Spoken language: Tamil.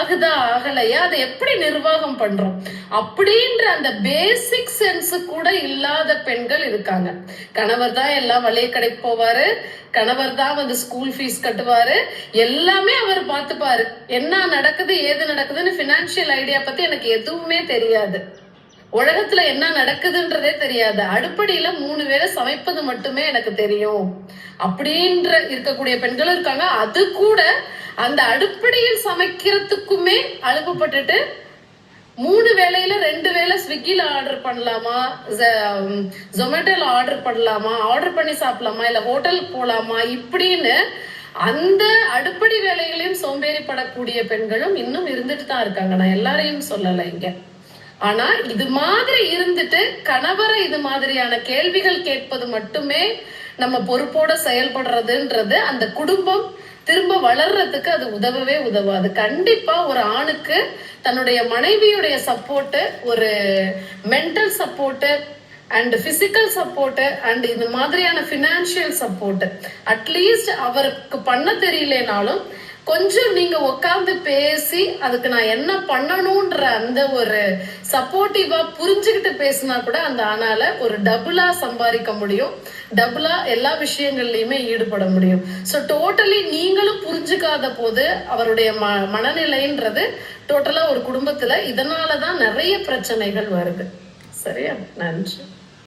ஆகுதா ஆகலையா? அதை எப்படி நிர்வாகம் பண்றோம்? அப்படின்ற அந்த பேசிக் சென்ஸ் கூட இல்லாத பெண்கள் இருக்காங்க. கணவர் தான் எல்லாம் வலைய கடைக்கு போவாரு. கணவர் தான் வந்து ஸ்கூல் ஃபீஸ் கட்டுவாரு. எல்லாமே அவர் பார்த்துப்பாரு. என்ன நடக்குது ஏது நடக்குதுன்னு பினான்சியல் ஐடியா பத்தி எனக்கு எதுவுமே தெரியாது. உலகத்துல என்ன நடக்குதுன்றதே தெரியாது. அடுப்படியில மூணு வேளை சமைப்பது மட்டுமே எனக்கு தெரியும். அப்படின்ற இருக்கக்கூடிய பெண்களும் இருக்காங்க. அது கூட அந்த அடுப்படையில் சமைக்கிறதுக்குமே அனுப்பப்பட்டுட்டு மூணு வேலையில ரெண்டு வேளை ஸ்விக்கில ஆர்டர் பண்ணலாமா? ஜொமேட்டோல ஆர்டர் பண்ணலாமா? ஆர்டர் பண்ணி சாப்பிடலாமா? இல்ல ஹோட்டலுக்கு போலாமா? இப்படின்னு அந்த அடுப்படி வேலைகளையும் சோம்பேறிப்படக்கூடிய பெண்களும் இன்னும் இருந்துட்டு தான் இருக்காங்க. நான் எல்லாரையும் சொல்லலை இங்க. ஆனா இது மாதிரி இருந்துட்டு கணவரை இது மாதிரியான கேள்விகள் கேட்பது மட்டுமே நம்ம பொறுப்போட செயல்படுறதுன்றது அந்த குடும்பம் திரும்ப வளர்றதுக்கு அது உதவவே உதவாது. கண்டிப்பா ஒரு ஆணுக்கு தன்னுடைய மனைவியுடைய சப்போர்ட்டு ஒரு mental support and physical support and இந்த மாதிரியான ஃபினான்ஷியல் சப்போர்ட்டு அட்லீஸ்ட் அவருக்கு பண்ண தெரியலனாலும் கொஞ்சம் நீங்க உட்காந்து பேசி அதுக்கு நான் என்ன பண்ணணும்ன்ற அந்த ஒரு சப்போர்ட்டிவா புரிஞ்சுக்கிட்டு பேசினா கூட அந்த ஆனால ஒரு டபுளா சம்பாதிக்க முடியும். டபுளா எல்லா விஷயங்கள்லயுமே ஈடுபட முடியும். ஸோ டோட்டலி நீங்களும் புரிஞ்சுக்காத போது அவருடைய ம மனநிலைன்றது டோட்டலா ஒரு குடும்பத்துல இதனாலதான் நிறைய பிரச்சனைகள் வருது. சரியா? நன்றி.